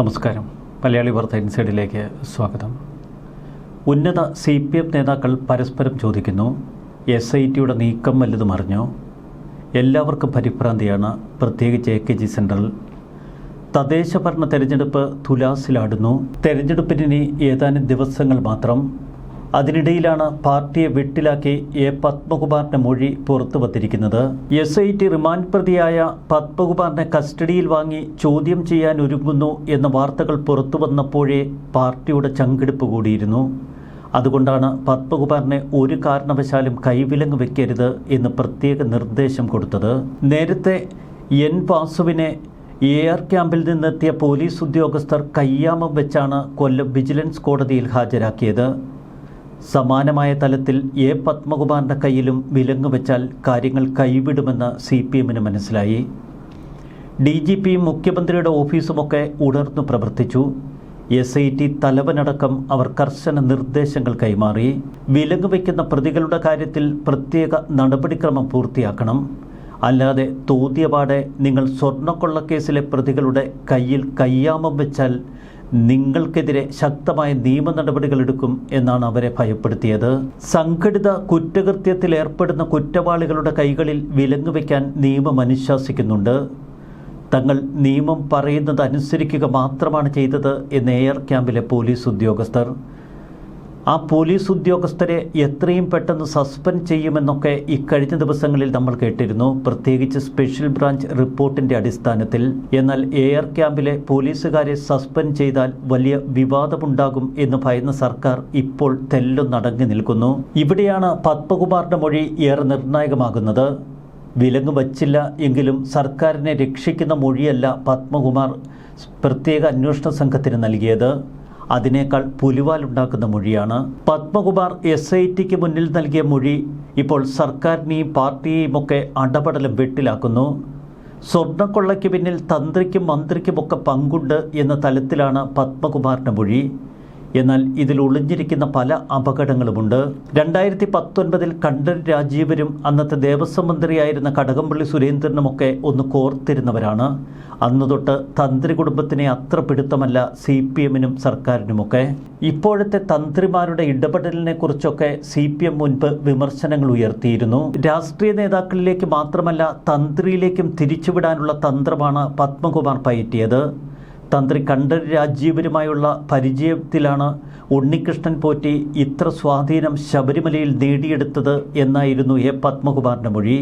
നമസ്കാരം. മലയാളി വാർത്ത ഇൻസൈഡിലേക്ക് സ്വാഗതം. ഉന്നത സി പി എം നേതാക്കൾ പരസ്പരം ചോദിക്കുന്നു എസ് ഐ ടിയുടെ നീക്കം വല്ലതും അറിഞ്ഞോ? എല്ലാവർക്കും പരിഭ്രാന്തിയാണ് പ്രത്യേകിച്ച് എ കെ ജി സെൻട്രൽ തദ്ദേശ ഭരണ തെരഞ്ഞെടുപ്പ് തുലാസിലാടുന്നു. തെരഞ്ഞെടുപ്പിന് ഏതാനും ദിവസങ്ങൾ മാത്രം അതിനിടയിലാണ് പാർട്ടിയെ വെട്ടിലാക്കി എ പത്മകുമാറിന്റെ മൊഴി പുറത്തു വന്നിരിക്കുന്നത് എസ് ഐ ടി റിമാൻഡ് പ്രതിയായ പത്മകുമാറിനെ കസ്റ്റഡിയിൽ വാങ്ങി ചോദ്യം ചെയ്യാൻ ഒരുങ്ങുന്നു എന്ന വാർത്തകൾ പുറത്തു വന്നപ്പോഴേ പാർട്ടിയുടെ ചങ്കെടുപ്പ് കൂടിയിരുന്നു. അതുകൊണ്ടാണ് പത്മകുമാറിനെ ഒരു കാരണവശാലും കൈവിലങ്ങ് വെക്കരുത് എന്ന് പ്രത്യേക നിർദ്ദേശം കൊടുത്തത്. നേരത്തെ എൻ വാസുവിനെ എ ആർ ക്യാമ്പിൽ നിന്നെത്തിയ പോലീസ് ഉദ്യോഗസ്ഥർ കയ്യാമം വെച്ചാണ് കൊല്ലം വിജിലൻസ് കോടതിയിൽ ഹാജരാക്കിയത്. സമാനമായ തലത്തിൽ എ പത്മകുമാറിന്റെ കയ്യിലും വിലങ്ങ് വെച്ചാൽ കാര്യങ്ങൾ കൈവിടുമെന്ന് സി പി എമ്മിന് മനസ്സിലായി. ഡി ജി പിയും മുഖ്യമന്ത്രിയുടെ ഓഫീസുമൊക്കെ ഉണർന്നു പ്രവർത്തിച്ചു. എസ് ഐ ടി തലവനടക്കം അവർ കർശന നിർദ്ദേശങ്ങൾ കൈമാറി. വിലങ്ങ് വയ്ക്കുന്ന പ്രതികളുടെ കാര്യത്തിൽ പ്രത്യേക നടപടിക്രമം പൂർത്തിയാക്കണം. അല്ലാതെ തോതിയപാടെ നിങ്ങൾ സ്വർണക്കൊള്ളക്കേസിലെ പ്രതികളുടെ കയ്യിൽ കയ്യാമം വെച്ചാൽ നിങ്ങൾക്കെതിരെ ശക്തമായ നിയമ നടപടികൾ എടുക്കും എന്നാണ് അവരെ ഭയപ്പെടുത്തിയത്. സംഘടിത കുറ്റകൃത്യത്തിൽ ഏർപ്പെടുന്ന കുറ്റവാളികളുടെ കൈകളിൽ വിലങ്ങ് വയ്ക്കാൻ നിയമം അനുശാസിക്കുന്നുണ്ട്. തങ്ങൾ നിയമം പറയുന്നത് അനുസരിക്കുക മാത്രമാണ് ചെയ്തത് എന്ന് എയർ ക്യാമ്പിലെ പോലീസ് ഉദ്യോഗസ്ഥർ. ആ പോലീസ് ഉദ്യോഗസ്ഥരെ എത്രയും പെട്ടെന്ന് സസ്പെൻഡ് ചെയ്യുമെന്നൊക്കെ ഇക്കഴിഞ്ഞ ദിവസങ്ങളിൽ നമ്മൾ കേട്ടിരുന്നു. പ്രത്യേകിച്ച് സ്പെഷ്യൽ ബ്രാഞ്ച് റിപ്പോർട്ടിന്റെ അടിസ്ഥാനത്തിൽ. എന്നാൽ എയർ ക്യാമ്പിലെ പോലീസുകാരെ സസ്പെൻഡ് ചെയ്താൽ വലിയ വിവാദമുണ്ടാകും എന്ന് ഭയന്ന സർക്കാർ ഇപ്പോൾ തെല്ലൊന്നടങ്ങി നിൽക്കുന്നു. ഇവിടെയാണ് പത്മകുമാറിന്റെ മൊഴി ഏറെ നിർണായകമാകുന്നത്. വിലങ്ങ് വച്ചില്ല എങ്കിലും സർക്കാരിനെ രക്ഷിക്കുന്ന മൊഴിയല്ല പത്മകുമാർ പ്രത്യേക അന്വേഷണ സംഘത്തിന് നൽകിയത്. അതിനേക്കാൾ പുലിവാലുണ്ടാക്കുന്ന മൊഴിയാണ്. പത്മകുമാർ എസ് ഐ ടിക്ക് മുന്നിൽ നൽകിയ മൊഴി ഇപ്പോൾ സർക്കാരിനെയും പാർട്ടിയെയും ഒക്കെ അടപടലം വെട്ടിലാക്കുന്നു. സ്വർണക്കൊള്ളയ്ക്ക് പിന്നിൽ തന്ത്രിക്കും മന്ത്രിക്കുമൊക്കെ പങ്കുണ്ട് എന്ന തലത്തിലാണ് പത്മകുമാറിന്റെ മൊഴി. എന്നാൽ ഇതിൽ ഒളിഞ്ഞിരിക്കുന്ന പല അപകടങ്ങളുമുണ്ട്. രണ്ടായിരത്തി പത്തൊൻപതിൽ കണ്ഠൻ രാജീവരും അന്നത്തെ ദേവസ്വം മന്ത്രിയായിരുന്ന കടകംപള്ളി സുരേന്ദ്രനുമൊക്കെ ഒന്ന് കോർത്തിരുന്നവരാണ്. അന്ന് തൊട്ട് തന്ത്രി കുടുംബത്തിനെ അത്ര പിടുത്തമല്ല സി പി എമ്മിനും സർക്കാരിനുമൊക്കെ. ഇപ്പോഴത്തെ തന്ത്രിമാരുടെ ഇടപെടലിനെ കുറിച്ചൊക്കെ സി പി എം മുൻപ് വിമർശനങ്ങൾ ഉയർത്തിയിരുന്നു. രാഷ്ട്രീയ നേതാക്കളിലേക്ക് മാത്രമല്ല തന്ത്രിയിലേക്കും തിരിച്ചുവിടാനുള്ള തന്ത്രമാണ് പത്മകുമാർ പയറ്റിയത്. തന്ത്രി കണ്ഠർ രാജീവരുമായുള്ള പരിചയത്തിലാണ് ഉണ്ണികൃഷ്ണൻ പോറ്റി ഇത്ര സ്വാധീനം ശബരിമലയിൽ നേടിയെടുത്തത് എന്നായിരുന്നു എ പത്മകുമാറിന്റെ മൊഴി.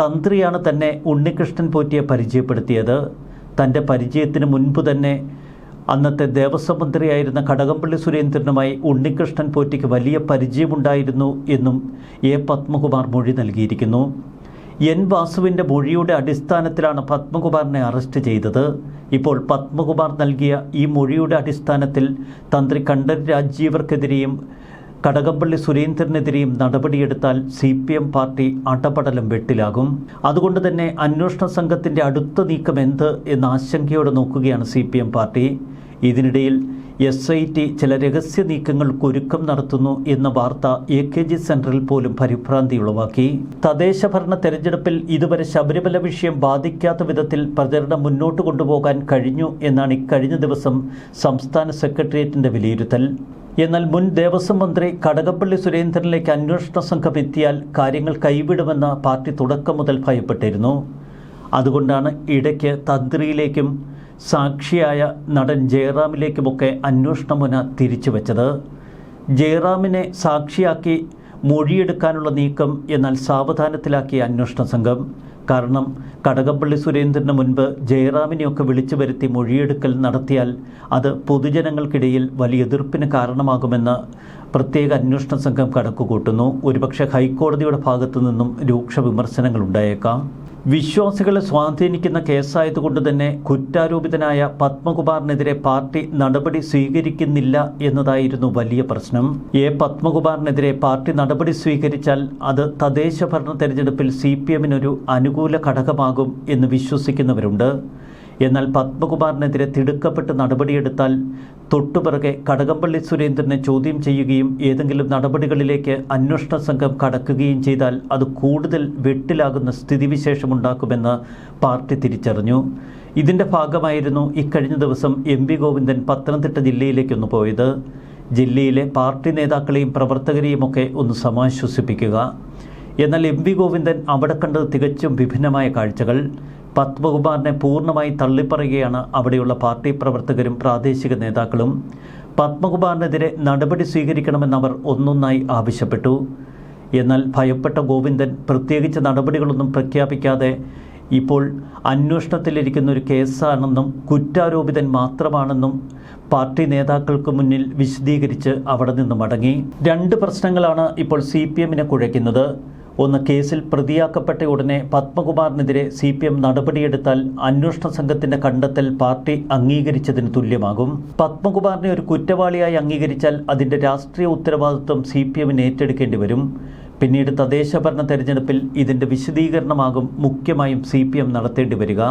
തന്ത്രിയാണ് തന്നെ ഉണ്ണികൃഷ്ണൻ പോറ്റിയെ പരിചയപ്പെടുത്തിയത്. തന്റെ പരിചയത്തിന് മുൻപ് തന്നെ അന്നത്തെ ദേവസ്വം മന്ത്രിയായിരുന്ന കടകംപള്ളി സുരേന്ദ്രനുമായി ഉണ്ണികൃഷ്ണൻ പോറ്റിക്ക് വലിയ പരിചയമുണ്ടായിരുന്നു എന്നും എ പത്മകുമാർ മൊഴി നൽകിയിരിക്കുന്നു. എൻ വാസുവിന്റെ മൊഴിയുടെ അടിസ്ഥാനത്തിലാണ് പത്മകുമാറിനെ അറസ്റ്റ് ചെയ്തത്. ഇപ്പോൾ പത്മകുമാർ നൽകിയ ഈ മൊഴിയുടെ അടിസ്ഥാനത്തിൽ തന്ത്രി കണ്ഠൻ രാജീവർക്കെതിരെയും കടകംപള്ളി സുരേന്ദ്രനെതിരെയും നടപടിയെടുത്താൽ സി പി എം പാർട്ടി അടപടലം വെട്ടിലാകും. അതുകൊണ്ട് തന്നെ അന്വേഷണ സംഘത്തിന്റെ അടുത്ത നീക്കം എന്ത് എന്ന ആശങ്കയോടെ നോക്കുകയാണ് സി പി എം പാർട്ടി. ഇതിനിടയിൽ എസ് ഐ ടി ചില രഹസ്യ നീക്കങ്ങൾക്ക് ഒരുക്കം നടത്തുന്നു എന്ന വാർത്ത എ കെ ജി സെൻട്രൽ പോലും പരിഭ്രാന്തി ഉളവാക്കി. തദ്ദേശ ഭരണ തെരഞ്ഞെടുപ്പിൽ ഇതുവരെ ശബരിമല വിഷയം ബാധിക്കാത്ത വിധത്തിൽ പ്രചരണം മുന്നോട്ട് കൊണ്ടുപോകാൻ കഴിഞ്ഞു എന്നാണ് ഇക്കഴിഞ്ഞ ദിവസം സംസ്ഥാന സെക്രട്ടേറിയറ്റിന്റെ വിലയിരുത്തൽ. എന്നാൽ മുൻ ദേവസ്വം മന്ത്രി കടകപ്പള്ളി സുരേന്ദ്രനിലേക്ക് അന്വേഷണ സംഘം എത്തിയാൽ കാര്യങ്ങൾ കൈവിടുമെന്ന പാർട്ടി തുടക്കം മുതൽ ഭയപ്പെട്ടിരുന്നു. അതുകൊണ്ടാണ് ഇടയ്ക്ക് തന്ത്രിയിലേക്കും സാക്ഷിയായ നടൻ ജയറാമിലേക്കുമൊക്കെ അന്വേഷണ മുന തിരിച്ചു വച്ചത് ജയറാമിനെ സാക്ഷിയാക്കി മൊഴിയെടുക്കാനുള്ള നീക്കം എന്നാൽ സാവധാനത്തിലാക്കിയ അന്വേഷണ സംഘം. കാരണം കടകപ്പള്ളി സുരേന്ദ്രന് മുൻപ് ജയറാമിനെയൊക്കെ വിളിച്ചു വരുത്തി മൊഴിയെടുക്കൽ നടത്തിയാൽ അത് പൊതുജനങ്ങൾക്കിടയിൽ വലിയ എതിർപ്പിന് കാരണമാകുമെന്ന് പ്രത്യേക അന്വേഷണ സംഘം കണക്കുകൂട്ടുന്നു. ഒരുപക്ഷെ ഹൈക്കോടതിയുടെ ഭാഗത്തു നിന്നും രൂക്ഷ വിമർശനങ്ങൾ ഉണ്ടായേക്കാം. വിശ്വാസികളെ സ്വാധീനിക്കുന്ന കേസായതുകൊണ്ട് തന്നെ കുറ്റാരോപിതനായ പത്മകുമാറിനെതിരെ പാർട്ടി നടപടി സ്വീകരിക്കുന്നില്ല എന്നതായിരുന്നു വലിയ പ്രശ്നം. എ പത്മകുമാറിനെതിരെ പാർട്ടി നടപടി സ്വീകരിച്ചാൽ അത് തദ്ദേശ ഭരണ തെരഞ്ഞെടുപ്പിൽ സി പി എമ്മിനൊരു അനുകൂല ഘടകമാകും എന്ന് വിശ്വസിക്കുന്നവരുണ്ട്. എന്നാൽ പത്മകുമാറിനെതിരെ തിടുക്കപ്പെട്ട് നടപടിയെടുത്താൽ തൊട്ടുപിറകെ കടകംപള്ളി സുരേന്ദ്രനെ ചോദ്യം ചെയ്യുകയും ഏതെങ്കിലും നടപടികളിലേക്ക് അന്വേഷണ സംഘം കടക്കുകയും ചെയ്താൽ അത് കൂടുതൽ വെട്ടിലാകുന്ന സ്ഥിതിവിശേഷമുണ്ടാക്കുമെന്ന് പാർട്ടി തിരിച്ചറിഞ്ഞു. ഇതിന്റെ ഭാഗമായിരുന്നു ഇക്കഴിഞ്ഞ ദിവസം എം വി ഗോവിന്ദൻ പത്തനംതിട്ട ജില്ലയിലേക്കൊന്ന് പോയത്. ജില്ലയിലെ പാർട്ടി നേതാക്കളെയും പ്രവർത്തകരെയുമൊക്കെ ഒന്ന് സമാശ്വസിപ്പിക്കുക. എന്നാൽ എം വി ഗോവിന്ദൻ അവിടെ കണ്ടത് തികച്ചും വിഭിന്നമായ കാഴ്ചകൾ. പത്മകുമാറിനെ പൂർണമായി തള്ളിപ്പറയുകയാണ് അവിടെയുള്ള പാർട്ടി പ്രവർത്തകരും പ്രാദേശിക നേതാക്കളും. പത്മകുമാറിനെതിരെ നടപടി സ്വീകരിക്കണമെന്ന് അവർ ഒന്നൊന്നായി ആവശ്യപ്പെട്ടു. എന്നാൽ ഭയപ്പെട്ട ഗോവിന്ദൻ പ്രത്യേകിച്ച് നടപടികളൊന്നും പ്രഖ്യാപിക്കാതെ ഇപ്പോൾ അന്വേഷണത്തിലിരിക്കുന്ന ഒരു കേസാണെന്നും കുറ്റാരോപിതൻ മാത്രമാണെന്നും പാർട്ടി നേതാക്കൾക്ക് മുന്നിൽ വിശദീകരിച്ച് അവിടെ നിന്ന് മടങ്ങി. രണ്ട് പ്രശ്നങ്ങളാണ് ഇപ്പോൾ സി പി എമ്മിനെ കുഴയ്ക്കുന്നത്. ഒന്ന് കേസിൽ പ്രതിയാക്കപ്പെട്ട ഉടനെ പത്മകുമാറിനെതിരെ സി പി എം നടപടിയെടുത്താൽ അന്വേഷണ സംഘത്തിന്റെ കണ്ടെത്തൽ പാർട്ടി അംഗീകരിച്ചതിന് തുല്യമാകും. പത്മകുമാറിനെ ഒരു കുറ്റവാളിയായി അംഗീകരിച്ചാൽ അതിന്റെ രാഷ്ട്രീയ ഉത്തരവാദിത്വം സി പി എമ്മിന് ഏറ്റെടുക്കേണ്ടി വരും. പിന്നീട് തദ്ദേശഭരണ തെരഞ്ഞെടുപ്പിൽ ഇതിന്റെ വിശദീകരണമാകും മുഖ്യമായും സി പി എം നടത്തേണ്ടി വരിക.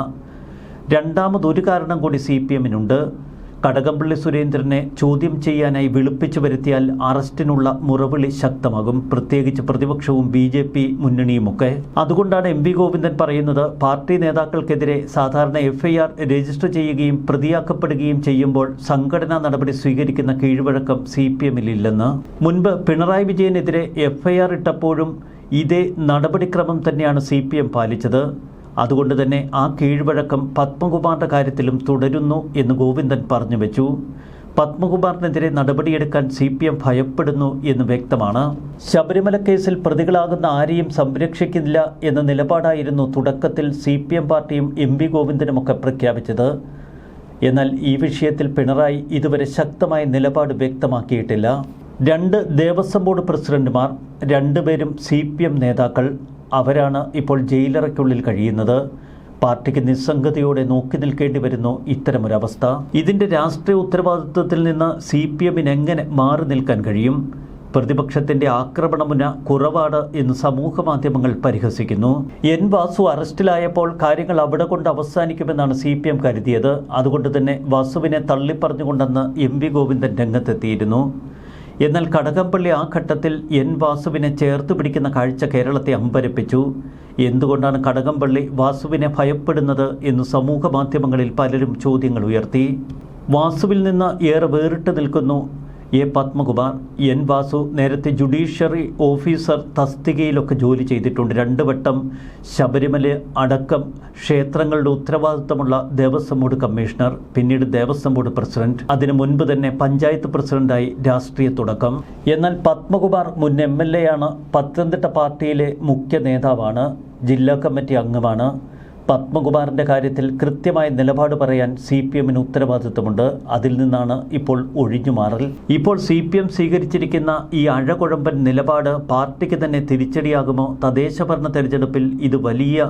രണ്ടാമതൊരു കാരണം കൂടി സി പി എമ്മിനുണ്ട്. കടകംപള്ളി സുരേന്ദ്രനെ ചോദ്യം ചെയ്യാനായി വിളിപ്പിച്ചു വരുത്തിയാൽ അറസ്റ്റിനുള്ള മുറവിളി ശക്തമാകും. പ്രത്യേകിച്ച് പ്രതിപക്ഷവും ബി ജെ പി മുന്നണിയുമൊക്കെ. അതുകൊണ്ടാണ് എം വി ഗോവിന്ദൻ പറയുന്നത് പാർട്ടി നേതാക്കൾക്കെതിരെ സാധാരണ എഫ്ഐആർ രജിസ്റ്റർ ചെയ്യുകയും പ്രതിയാക്കപ്പെടുകയും ചെയ്യുമ്പോൾ സംഘടനാ നടപടി സ്വീകരിക്കുന്ന കീഴ്വഴക്കം സി പി എമ്മിലില്ലെന്ന്. മുൻപ് പിണറായി വിജയനെതിരെ എഫ്ഐആർ ഇട്ടപ്പോഴും ഇതേ നടപടിക്രമം തന്നെയാണ് സി പി എം പാലിച്ചത്. അതുകൊണ്ട് തന്നെ ആ കീഴ്വഴക്കം പത്മകുമാറിന്റെ കാര്യത്തിലും തുടരുന്നു എന്ന് ഗോവിന്ദൻ പറഞ്ഞു വെച്ചു. പത്മകുമാറിനെതിരെ നടപടിയെടുക്കാൻ സി പി എം ഭയപ്പെടുന്നു എന്ന് വ്യക്തമാണ്. ശബരിമല കേസിൽ പ്രതികളാകുന്ന ആരെയും സംരക്ഷിക്കുന്നില്ല എന്ന നിലപാടായിരുന്നു തുടക്കത്തിൽ സി പി എം പാർട്ടിയും എം വി ഗോവിന്ദനുമൊക്കെ പ്രഖ്യാപിച്ചത്. എന്നാൽ ഈ വിഷയത്തിൽ പിണറായി ഇതുവരെ ശക്തമായ നിലപാട് വ്യക്തമാക്കിയിട്ടില്ല. രണ്ട് ദേവസ്വം ബോർഡ് പ്രസിഡന്റുമാർ രണ്ടുപേരും സി പി എം നേതാക്കൾ അവരാണ് ഇപ്പോൾ ജയിലറയ്ക്കുള്ളിൽ കഴിയുന്നത്. പാർട്ടിക്ക് നിസ്സംഗതയോടെ നോക്കി നിൽക്കേണ്ടി വരുന്നു ഇത്തരമൊരവസ്ഥ. ഇതിന്റെ രാഷ്ട്രീയ ഉത്തരവാദിത്വത്തിൽ നിന്ന് സി പി എമ്മിന് എങ്ങനെ മാറി നിൽക്കാൻ കഴിയും? പ്രതിപക്ഷത്തിന്റെ ആക്രമണമുന കുറവാണ് എന്ന് സമൂഹ മാധ്യമങ്ങൾ പരിഹസിക്കുന്നു. എൻ വാസു അറസ്റ്റിലായപ്പോൾ കാര്യങ്ങൾ അവിടെ കൊണ്ട് അവസാനിക്കുമെന്നാണ് സി പി എം കരുതിയത്. അതുകൊണ്ട് തന്നെ വാസുവിനെ തള്ളിപ്പറഞ്ഞുകൊണ്ടെന്ന് എം വി ഗോവിന്ദൻ രംഗത്തെത്തിയിരുന്നു. എന്നാൽ കടകംപള്ളി ആ ഘട്ടത്തിൽ എൻ വാസുവിനെ ചേർത്ത് പിടിക്കുന്ന കാഴ്ച കേരളത്തെ അമ്പരപ്പിച്ചു. എന്തുകൊണ്ടാണ് കടകംപള്ളി വാസുവിനെ ഭയപ്പെടുന്നത് എന്ന് സമൂഹ മാധ്യമങ്ങളിൽ പലരും ചോദ്യങ്ങൾ ഉയർത്തി. വാസുവിൽ നിന്ന് ഏറെ വേറിട്ട് നിൽക്കുന്നു എ പത്മകുമാർ എൻ വാസു നേരത്തെ ജുഡീഷ്യറി ഓഫീസർ തസ്തികയിലൊക്കെ ജോലി ചെയ്തിട്ടുണ്ട്. രണ്ട് വട്ടം ശബരിമല അടക്കം ക്ഷേത്രങ്ങളുടെ ഉത്തരവാദിത്തമുള്ള ദേവസ്വം ബോർഡ് കമ്മീഷണർ പിന്നീട് ദേവസ്വം ബോർഡ് പ്രസിഡന്റ്. അതിനു മുൻപ് തന്നെ പഞ്ചായത്ത് പ്രസിഡന്റായി രാഷ്ട്രീയ തുടക്കം. എന്നാൽ പത്മകുമാർ മുൻ എം എൽ എ ആണ്. പത്തനംതിട്ട പാർട്ടിയിലെ മുഖ്യ നേതാവാണ്. ജില്ലാ കമ്മിറ്റി അംഗമാണ്. പത്മകുമാറിന്റെ കാര്യത്തിൽ കൃത്യമായ നിലപാട് പറയാൻ സി പി എമ്മിന് ഉത്തരവാദിത്വമുണ്ട്. അതിൽ നിന്നാണ് ഇപ്പോൾ ഒഴിഞ്ഞു മാറൽ. ഇപ്പോൾ സി പി എം സ്വീകരിച്ചിരിക്കുന്ന ഈ അഴകുഴമ്പൻ നിലപാട് പാർട്ടിക്ക് തന്നെ തിരിച്ചടിയാകുമോ? തദ്ദേശഭരണ തെരഞ്ഞെടുപ്പിൽ ഇത് വലിയ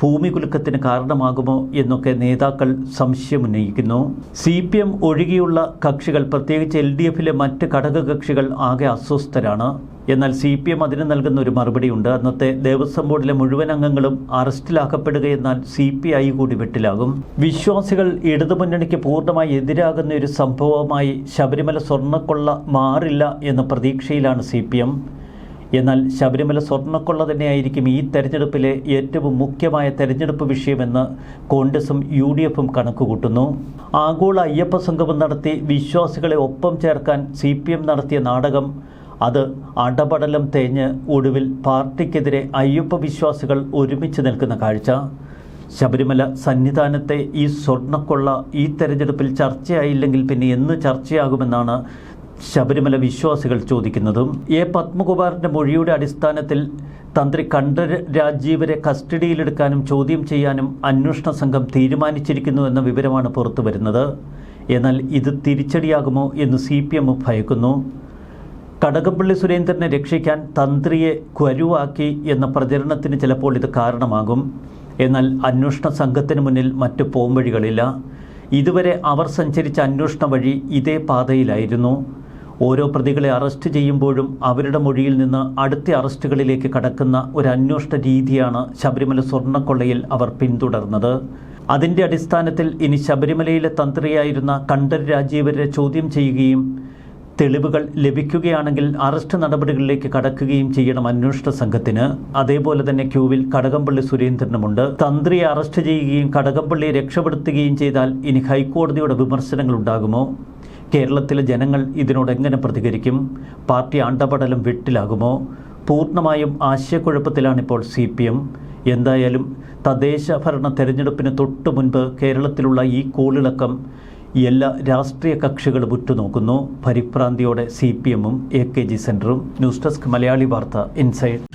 ഭൂമികുലുക്കത്തിന് കാരണമാകുമോ എന്നൊക്കെ നേതാക്കൾ സംശയമുന്നയിക്കുന്നു. സി പി എം ഒഴികെയുള്ള കക്ഷികൾ പ്രത്യേകിച്ച് എൽ ഡി എഫിലെ മറ്റ് ഘടകകക്ഷികൾ ആകെ അസ്വസ്ഥരാണ്. എന്നാൽ സി പി എം അതിന് നൽകുന്ന ഒരു മറുപടിയുണ്ട്. അന്നത്തെ ദേവസ്വം ബോർഡിലെ മുഴുവൻ അംഗങ്ങളും അറസ്റ്റിലാക്കപ്പെടുകയെന്നാൽ സി പി ഐ കൂടി വെട്ടിലാകും. വിശ്വാസികൾ ഇടതുമുന്നണിക്ക് പൂർണമായി എതിരാകുന്ന ഒരു സംഭവമായി ശബരിമല സ്വർണക്കൊള്ള മാറില്ല എന്ന പ്രതീക്ഷയിലാണ് സി പി എം. എന്നാൽ ശബരിമല സ്വർണക്കൊള്ള തന്നെയായിരിക്കും ഈ തെരഞ്ഞെടുപ്പിലെ ഏറ്റവും മുഖ്യമായ തെരഞ്ഞെടുപ്പ് വിഷയമെന്ന് കോൺഗ്രസും യു ഡി എഫും കണക്കുകൂട്ടുന്നു. ആഗോള അയ്യപ്പ സംഗമം നടത്തി വിശ്വാസികളെ ഒപ്പം ചേർക്കാൻ സി നടത്തിയ നാടകം അത് അടപടലം തേഞ്ഞ് ഒടുവിൽ പാർട്ടിക്കെതിരെ അയ്യപ്പ വിശ്വാസികൾ ഒരുമിച്ച് നിൽക്കുന്ന കാഴ്ച. ശബരിമല സന്നിധാനത്തെ ഈ സ്വർണക്കൊള്ള ഈ തെരഞ്ഞെടുപ്പിൽ ചർച്ചയായില്ലെങ്കിൽ പിന്നെ എന്ന് ചർച്ചയാകുമെന്നാണ് ശബരിമല വിശ്വാസികൾ ചോദിക്കുന്നതും. എ പത്മകുമാറിന്റെ മൊഴിയുടെ അടിസ്ഥാനത്തിൽ തന്ത്രി കണ്ഠ രാജീവരെ കസ്റ്റഡിയിലെടുക്കാനും ചോദ്യം ചെയ്യാനും അന്വേഷണ സംഘം തീരുമാനിച്ചിരിക്കുന്നു എന്ന വിവരമാണ് പുറത്തു വരുന്നത് എന്നാൽ ഇത് തിരിച്ചടിയാകുമോ എന്ന് സി പി എം ഭയക്കുന്നു. കടകംപള്ളി സുരേന്ദ്രനെ രക്ഷിക്കാൻ തന്ത്രിയെ കരുവാക്കി എന്ന പ്രചരണത്തിന് ചിലപ്പോൾ ഇത് കാരണമാകും. എന്നാൽ അന്വേഷണ സംഘത്തിന് മുന്നിൽ മറ്റു പോംവഴികളില്ല. ഇതുവരെ അവർ സഞ്ചരിച്ച അന്വേഷണ വഴി ഇതേ പാതയിലായിരുന്നു. ഓരോ പ്രതികളെ അറസ്റ്റ് ചെയ്യുമ്പോഴും അവരുടെ മൊഴിയിൽ നിന്ന് അടുത്ത അറസ്റ്റുകളിലേക്ക് കടക്കുന്ന ഒരു അന്വേഷണ രീതിയാണ് ശബരിമല സ്വർണക്കൊള്ളയിൽ അവർ പിന്തുടർന്നത്. അതിന്റെ അടിസ്ഥാനത്തിൽ ഇനി ശബരിമലയിലെ തന്ത്രിയായിരുന്ന കണ്ഠർ രാജീവരെ ചോദ്യം ചെയ്യുകയും തെളിവുകൾ ലഭിക്കുകയാണെങ്കിൽ അറസ്റ്റ് നടപടികളിലേക്ക് കടക്കുകയും ചെയ്യണം അന്വേഷണ സംഘത്തിന്. അതേപോലെ തന്നെ ക്യൂവിൽ കടകംപള്ളി സുരേന്ദ്രനുമുണ്ട്. തന്ത്രിയെ അറസ്റ്റ് ചെയ്യുകയും കടകംപള്ളിയെ രക്ഷപ്പെടുത്തുകയും ചെയ്താൽ ഇനി ഹൈക്കോടതിയുടെ വിമർശനങ്ങൾ ഉണ്ടാകുമോ? കേരളത്തിലെ ജനങ്ങൾ ഇതിനോട് എങ്ങനെ പ്രതികരിക്കും? പാർട്ടി അണ്ടപടലം വെട്ടിലാകുമോ? പൂർണമായും ആശയക്കുഴപ്പത്തിലാണിപ്പോൾ സി പി എം. എന്തായാലും തദ്ദേശ ഭരണ തെരഞ്ഞെടുപ്പിന് തൊട്ടു മുൻപ് കേരളത്തിലുള്ള ഈ കോളിളക്കം എല്ലാ രാഷ്ട്രീയ കക്ഷികളും ഉറ്റുനോക്കുന്നു. പരിഭ്രാന്തിയോടെ സി പി എമ്മും എ കെ ജി സെന്ററും news desk Malayali Vartha inside.